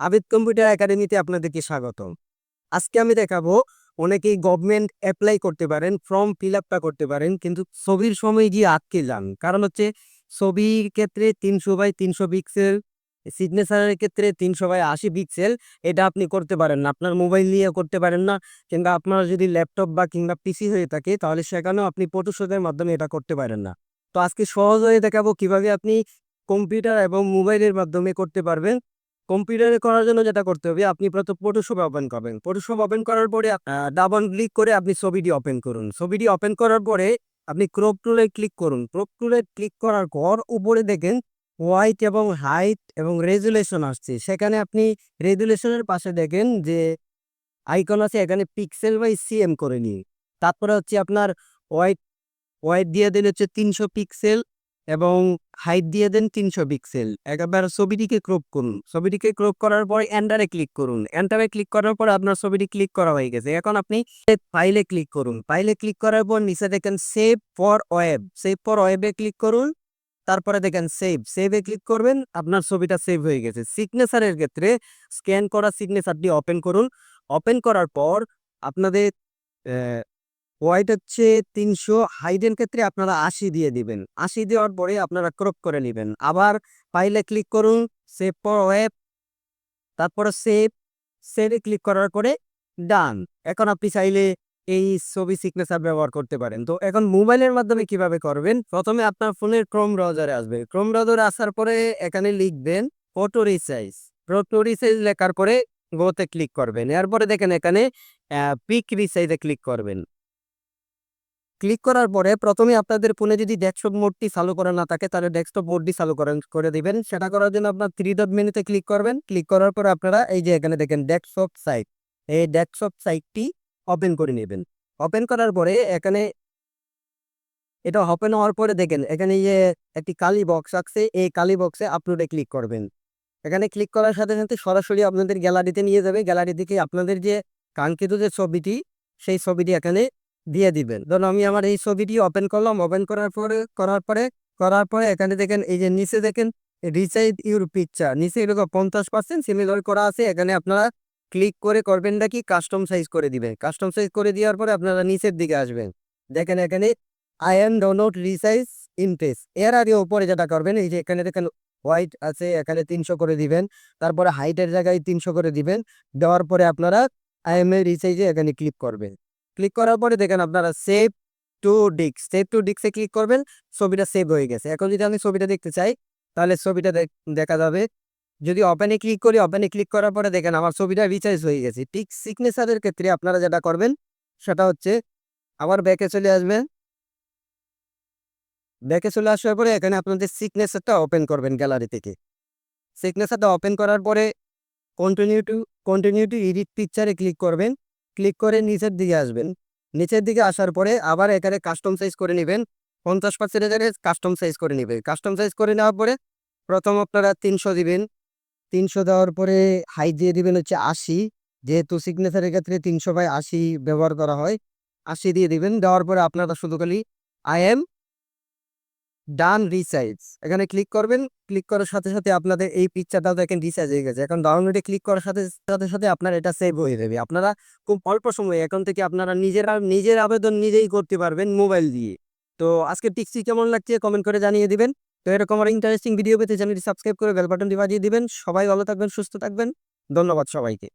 Abid computer একাডেমিতে আপনাদেরকে স্বাগতম। আজকে আমি দেখাবো অনেকেই গভর্নমেন্ট অ্যাপ্লাই করতে পারেন, ফর্ম ফিল আপটা করতে পারেন, কিন্তু ছবির সময় গিয়ে আটকে যান। কারণ হচ্ছে ছবির ক্ষেত্রে তিনশো বাই তিনশো পিক্সেল, সিগনেচারের ক্ষেত্রে তিনশো বাই আশি পিক্সেল, এটা আপনি করতে পারেন না। আপনার মোবাইল নিয়ে করতে পারেন না, কিংবা আপনার যদি ল্যাপটপ বা কিংবা পিসি হয়ে থাকে, তাহলে সেখানেও আপনি ফটোশপের মাধ্যমে এটা করতে পারেন না। তো আজকে সহজ হয়ে দেখাবো কীভাবে আপনি কম্পিউটার এবং মোবাইলের মাধ্যমে করতে পারবেন। কম্পিউটারে করার জন্য যেটা করতে হবে, আপনি প্রথম ফটোশপ ওপেন করবেন। ফটোশপ ওপেন করার পরে ডাবল ক্লিক করে আপনি ছবিটি ওপেন করুন। ছবিটি ওপেন করার পরে আপনি ক্রপ টুলে ক্লিক করুন। ক্রপ টুলে ক্লিক করার পর উপরে দেখেন হোয়াইট এবং হাইট এবং রেজুলেশন আসছে। সেখানে আপনি রেজুলেশনের পাশে দেখেন যে আইকন আছে, এখানে পিক্সেল বাই সিএম করে নিন তারপরে হচ্ছে আপনার হোয়াইট হোয়াইট দিয়ে দিলে হচ্ছে তিনশো পিক্সেল এবং হাইট দিয়ে দেন তিনশো পিক্সেল একবার ছবিটিকে ক্রপ করুন। ছবিটিকে ক্রপ করার পর এন্টারে ক্লিক করুন। এন্টারে ক্লিক করার পর আপনার ছবিটি ক্লিক করা হয়ে গেছে। এখন আপনি ফাইলে ক্লিক করুন। ফাইলে ক্লিক করার পর নিচে দেখেন save for web save for ওয়েবে ক্লিক করুন। তারপরে দেখেন সেভ সেভে ক্লিক করবেন, আপনার ছবিটা সেভ হয়ে গেছে। সিগনেচারের ক্ষেত্রে স্ক্যান করা সিগনেচারটি ওপেন করুন। ওপেন করার পর আপনাদের হোয়াইট হচ্ছে তিনশো হাইডের ক্ষেত্রে আপনারা আশি দিয়ে দিবেন। আশি দেওয়ার পরে আপনারা ক্রপ করে নেবেন। আবার ফাইলে ক্লিক করুন, সেভ ফর ওয়েব। তারপরে সেভ, সেভে ক্লিক করার পরে ডান। এখন আপনি চাইলে এই ছবি সিগনেচার ব্যবহার করতে পারেন। তো এখন মোবাইলের মাধ্যমে কীভাবে করবেন? প্রথমে আপনার ফোনের ক্রোম ব্রাউজারে আসবে। ক্রোম ব্রাউজারে আসার পরে এখানে লিখবেন ফটো রিসাইজ। ফটো রিসাইজ লেখার পরে গোতে ক্লিক করবেন। এরপরে দেখেন এখানে পিক রিসাইজে ক্লিক করবেন। ক্লিক করার পরে প্রথমে আপনাদের ফোনে যদি ডেস্কটপ মোডটি চালু করা না থাকে, তাহলে ডেস্কটপ মোডটি চালু করেন, করে দিবেন। সেটা করার জন্য আপনার থ্রি ডট মেনুতে ক্লিক করবেন। ক্লিক করার পরে আপনারা এই যে এখানে দেখেন ডেস্কটপ সাইট এই ডেস্কটপ সাইটটি ওপেন করে নেবেন। ওপেন করার পরে এখানে এটা ওপেন হওয়ার পরে দেখেন, এখানে যে একটি কালি বক্স আছে, এই কালি বক্সে আপলোডে ক্লিক করবেন। এখানে ক্লিক করার সাথে সাথে সরাসরি আপনাদের গ্যালারিতে নিয়ে যাবে। গ্যালারি থেকে আপনাদের যে কাঙ্ক্ষিত যে ছবিটি, সেই ছবিটি এখানে দিয়ে দিবেন। ধরুন আমি আমার এই ছবিটি ওপেন করলাম ওপেন করার পরে করার পরে করার পরে এখানে দেখেন, এই যে নিচে দেখেন রিসাইড ইউর পিকচার নিচে এরকম পঞ্চাশ পার্সেন্ট সিমিলার করা আছে। এখানে আপনারা ক্লিক করে করবেন নাকি কাস্টম সাইজ করে দিবেন। কাস্টম সাইজ করে দেওয়ার পরে আপনারা নিচের দিকে আসবেন। দেখেন এখানে আই এম ডাউনলোড রিসাইজ ইনপেস এর আগে ওপরে যেটা করবেন, এই যে এখানে দেখেন হোয়াইট আছে, এখানে তিনশো করে দিবেন। তারপরে হাইটের জায়গায় তিনশো করে দিবেন। দেওয়ার পরে আপনারা আই এম এ রিসাইজে এখানে ক্লিক করবেন। ক্লিক করার পরে দেখেন আপনারা সেভ টু ডিক্স সেভ টু ডিক্সে ক্লিক করবেন, ছবিটা সেভ হয়ে গেছে। এখন যদি আমি ছবিটা দেখতে চাই, তাহলে ছবিটা দেখা যাবে। যদি ওপেনে ক্লিক করি ওপেনে ক্লিক করার পরে দেখেন আমার ছবিটা রিচার্জ হয়ে গেছে। ঠিক সিগনেচারের ক্ষেত্রে আপনারা যেটা করবেন, সেটা হচ্ছে আবার ব্যাকে চলে আসবেন। ব্যাকে চলে আসার পরে এখানে আপনাদের সিগনেচারটা ওপেন করবেন গ্যালারি থেকে। সিগনেচারটা ওপেন করার পরে continue to continue to edit পিকচারে click করবেন। ক্লিক করে নিচের দিকে আসবেন। নিচের দিকে আসার পরে আবার এখানে কাস্টম সাইজ করে নেবেন। পঞ্চাশ পার্সেন্টের কাস্টম সাইজ করে নেবেন কাস্টম সাইজ করে নেওয়ার পরে প্রথম আপনারা তিনশো দিবেন। তিনশো দেওয়ার পরে হাই দিয়ে দিবেন হচ্ছে আশি। যেহেতু সিগনেচারের ক্ষেত্রে তিনশো বাই আশি ব্যবহার করা হয়, আশি দিয়ে দিবেন। দেওয়ার পরে আপনারা শুধু খালি আই এম ডান রিসাইজ এখানে ক্লিক করবেন ক্লিক করার সাথে সাথে আপনাদের এই পিকচারটাও দেখেন রিসাইজ হয়ে গেছে। এখন ডাউনলোডে ক্লিক করার সাথে সাথে সাথে আপনার এটা সেভ হয়ে যাবে। আপনারা খুব অল্প সময়ে, এখন থেকে আপনারা নিজেরা নিজের আবেদন নিজেই করতে পারবেন মোবাইল দিয়ে। তো আজকে টিক্সি কেমন লাগছে কমেন্ট করে জানিয়ে দিবেন। তো এরকম আর ইন্টারেস্টিং ভিডিও পেতে চ্যানেলটি সাবস্ক্রাইব করে বেল বাটনটি বাজিয়ে দিবেন। সবাই ভালো থাকবেন, সুস্থ থাকবেন। ধন্যবাদ সবাইকে।